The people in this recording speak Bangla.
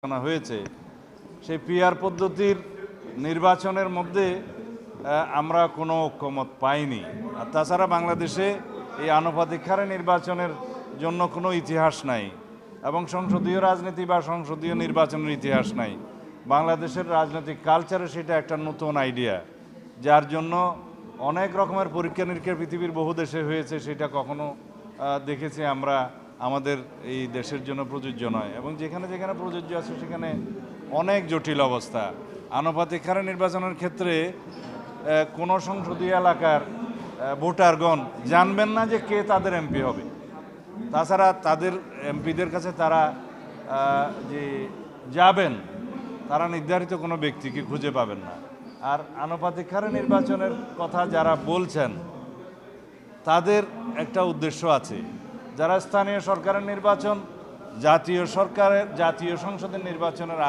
আলোচনা হয়েছে, সেই পিআর পদ্ধতির নির্বাচনের মধ্যে আমরা কোনো ঐক্যমত পাইনি। আর তাছাড়া বাংলাদেশে এই আনুপাতিক হারে নির্বাচনের জন্য কোনো ইতিহাস নাই এবং সংসদীয় রাজনীতি বা সংসদীয় নির্বাচনের ইতিহাস নাই। বাংলাদেশের রাজনৈতিক কালচারে সেটা একটা নতুন আইডিয়া, যার জন্য অনেক রকমের পরীক্ষা নিরীক্ষা পৃথিবীর বহু দেশে হয়েছে, সেটা কখনো দেখেছি আমরা। আমাদের এই দেশের জন্য প্রযোজ্য নয়। এবং যেখানে যেখানে প্রযোজ্য আছে, সেখানে অনেক জটিল অবস্থা। আনুপাতিক হারে নির্বাচনের ক্ষেত্রে কোনো সংসদীয় এলাকার ভোটারগণ জানবেন না যে কে তাদের এমপি হবে। তাছাড়া তাদের এমপিদের কাছে তারা যে যাবেন, তারা নির্ধারিত কোনো ব্যক্তিকে খুঁজে পাবেন না। আর আনুপাতিক হারে নির্বাচনের কথা যারা বলছেন, তাদের একটা উদ্দেশ্য আছে। যারা স্থানীয় সরকারের নির্বাচন জাতীয় সরকারের জাতীয় সংসদের নির্বাচনের